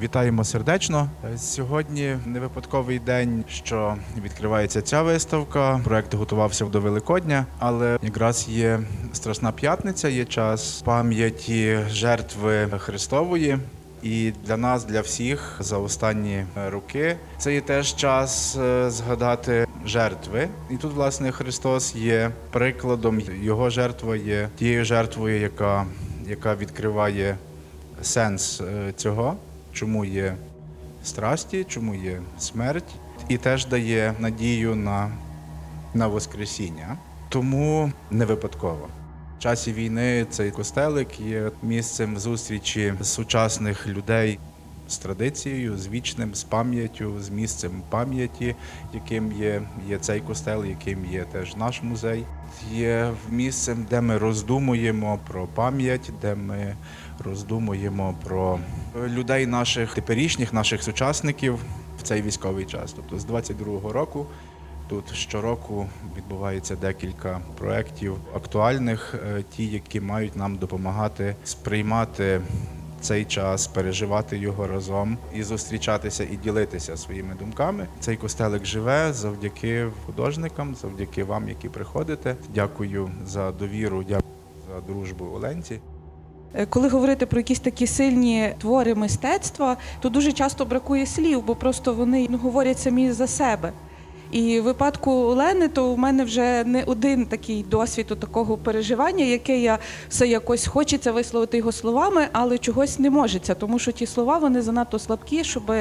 Вітаємо сердечно. Сьогодні не випадковий день, що відкривається ця виставка. Проект готувався до Великодня, але якраз є Страсна п'ятниця, є час пам'яті жертви Христової. І для нас, для всіх, за останні роки це є теж час е, згадати жертви. І тут, власне, Христос є прикладом. Його жертва є тією жертвою, яка, яка відкриває сенс е, цього, чому є страсті, чому є смерть, і теж дає надію на, на Воскресіння. Тому не випадково. В часі війни цей костелик є місцем зустрічі сучасних людей з традицією, з вічним, з пам'яттю, з місцем пам'яті, яким є, є цей костел, яким є теж наш музей. Є місцем, де ми роздумуємо про пам'ять, де ми роздумуємо про людей наших теперішніх, наших сучасників в цей військовий час. Тобто з 22-го року Тут щороку відбувається декілька проєктів актуальних, е, ті, які мають нам допомагати сприймати цей час, переживати його разом і зустрічатися і ділитися своїми думками. Цей костелик живе завдяки художникам, завдяки вам, які приходите. Дякую за довіру, дякую за дружбу Оленці. Е, Коли говорити про якісь такі сильні твори мистецтва, то дуже часто бракує слів, бо просто вони ну, говорять самі за себе. І в випадку Олени, то в мене вже не один такий досвід такого переживання, яке я все якось хочеться висловити його словами, але чогось не можеться, тому що ті слова вони занадто слабкі, щоб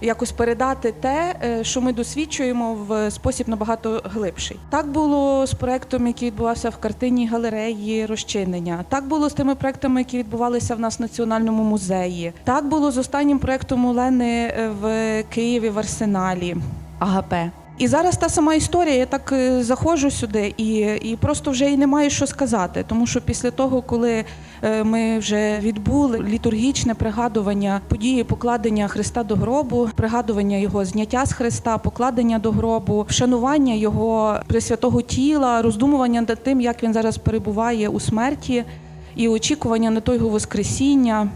якось передати те, е, що ми досвідчуємо в спосіб набагато глибший. Так було з проектом, який відбувався в картині галереї розчинення. Так було з тими проектами, які відбувалися в нас в національному музеї. Так було з останнім проектом Олени е, в Києві в Арсеналі АГП. І зараз та сама історія. Я так е, заходжу сюди і, і просто вже і немає що сказати. Тому що після того, коли е, ми вже відбули літургічне пригадування події покладення Христа до гробу, пригадування його зняття з Христа, покладення до гробу, вшанування його пресвятого тіла, роздумування над тим, як він зараз перебуває у смерті, і очікування на того Воскресіння.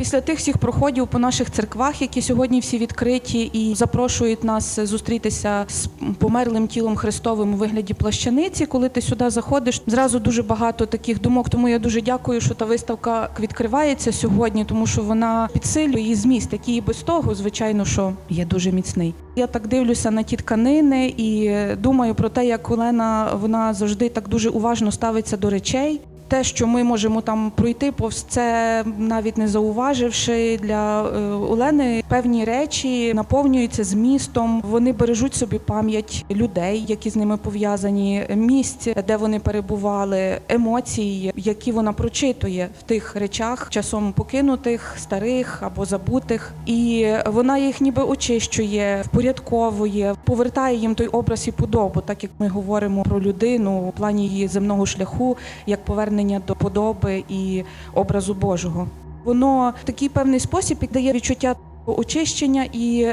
Після тих всіх проходів по наших церквах, які сьогодні всі відкриті і запрошують нас зустрітися з померлим тілом Христовим у вигляді плащаниці, коли ти сюди заходиш, зразу дуже багато таких думок. Тому я дуже дякую, що та виставка відкривається сьогодні, тому що вона підсилює її зміст, який і без того, звичайно, що є дуже міцний. Я так дивлюся на ті тканини і думаю про те, як Олена вона завжди так дуже уважно ставиться до речей. Те, що ми можемо там пройти повз це, навіть не зауваживши для е, Олени, певні речі наповнюються змістом. Вони бережуть собі пам'ять людей, які з ними пов'язані, місць, де вони перебували, емоції, які вона прочитує в тих речах, часом покинутих, старих або забутих, і вона їх ніби очищує, впорядковує, повертає їм той образ і подобу, так як ми говоримо про людину у плані її земного шляху, як повернення до подоби і образу Божого. Воно в такий певний спосіб дає відчуття очищення. І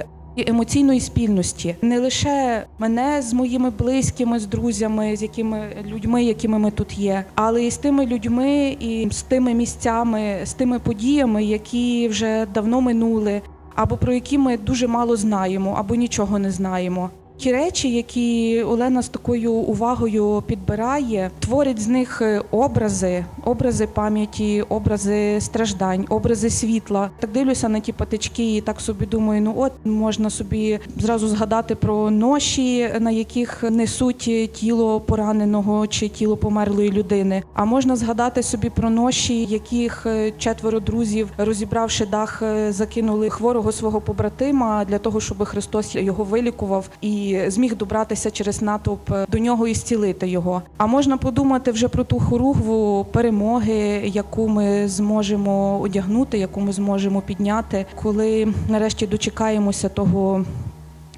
емоційної спільності не лише мене з моїми близькими, з друзями, з якими людьми, якими ми тут є, але і з тими людьми, і з тими місцями, з тими подіями, які вже давно минули, або про які ми дуже мало знаємо, або нічого не знаємо. Ті речі, які Олена з такою увагою підбирає, творить з них е, образи, образи пам'яті, образи страждань, образи світла. Так дивлюся на ті патички і так собі думаю, ну от можна собі зразу згадати про ноші, на яких несуть тіло пораненого чи тіло померлої людини. А можна згадати собі про ноші, яких е, четверо друзів, розібравши дах, е, закинули хворого свого побратима для того, щоб Христос його вилікував і зміг добратися через натовп до нього і зцілити його. А можна подумати вже про ту хоругву перемоги, яку ми зможемо одягнути, яку ми зможемо підняти, коли нарешті дочекаємося того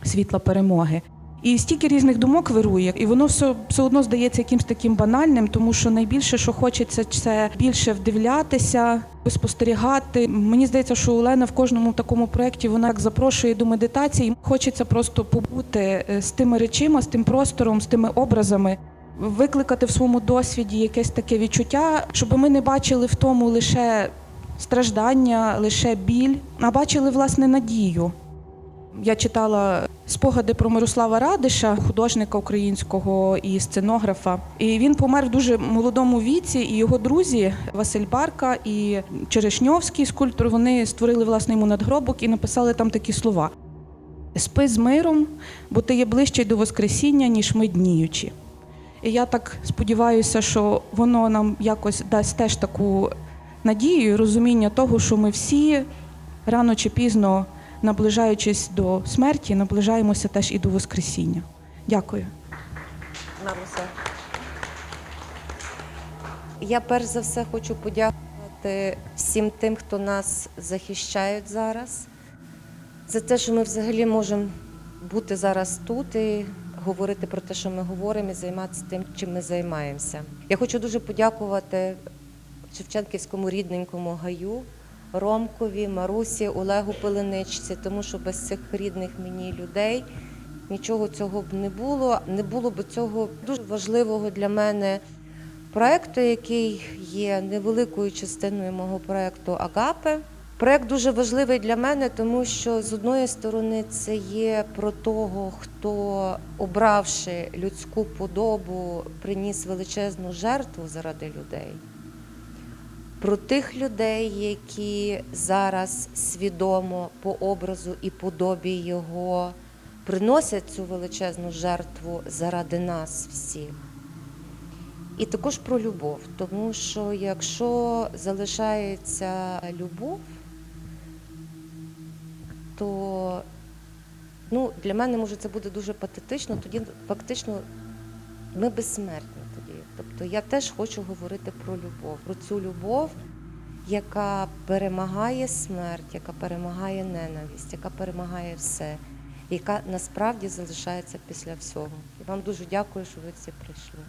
світла перемоги. І стільки різних думок вирує, і воно все, все одно здається якимсь таким банальним, тому що найбільше, що хочеться, це більше вдивлятися, спостерігати. Мені здається, що Олена в кожному такому проєкті вона як запрошує до медитації. Хочеться просто побути е, з тими речима, з тим простором, з тими образами. Викликати в своєму досвіді якесь таке відчуття, щоб ми не бачили в тому лише страждання, лише біль, а бачили власне надію. Я читала спогади про Мирослава Радиша, художника українського і сценографа. І він помер в дуже молодому віці, і його друзі Василь Барка і Черешньовський скульптор. Вони створили власне йому надгробок і написали там такі слова: Спи з миром, бо ти є ближче до Воскресіння, ніж ми дніючі. І я так сподіваюся, що воно нам якось дасть теж таку надію і розуміння того, що ми всі рано чи пізно, наближаючись до смерті, наближаємося теж і до Воскресіння. Дякую. Маруся. Я перш за все хочу подякувати всім тим, хто нас захищають зараз, за те, що ми взагалі можемо бути зараз тут і говорити про те, що ми говоримо, і займатися тим, чим ми займаємося. Я хочу дуже подякувати Шевченківському рідненькому гаю, Ромкові, Марусі, Олегу Пеленичці, тому що без цих рідних мені людей нічого цього б не було. Не було б цього дуже важливого для мене проекту, який є невеликою частиною мого проекту Агапе. Проект дуже важливий для мене, тому що з одної сторони це є про того, хто, обравши людську подобу, приніс величезну жертву заради людей. Про тих людей, які зараз свідомо по образу і подобі його приносять цю величезну жертву заради нас всіх. І також про любов, тому що якщо залишається любов, то ну, для мене може це буде дуже патетично, тоді фактично ми безсмертні тоді. Тобто я теж хочу говорити про любов, про цю любов, яка перемагає смерть, яка перемагає ненависть, яка перемагає все, яка насправді залишається після всього. І вам дуже дякую, що ви всі прийшли.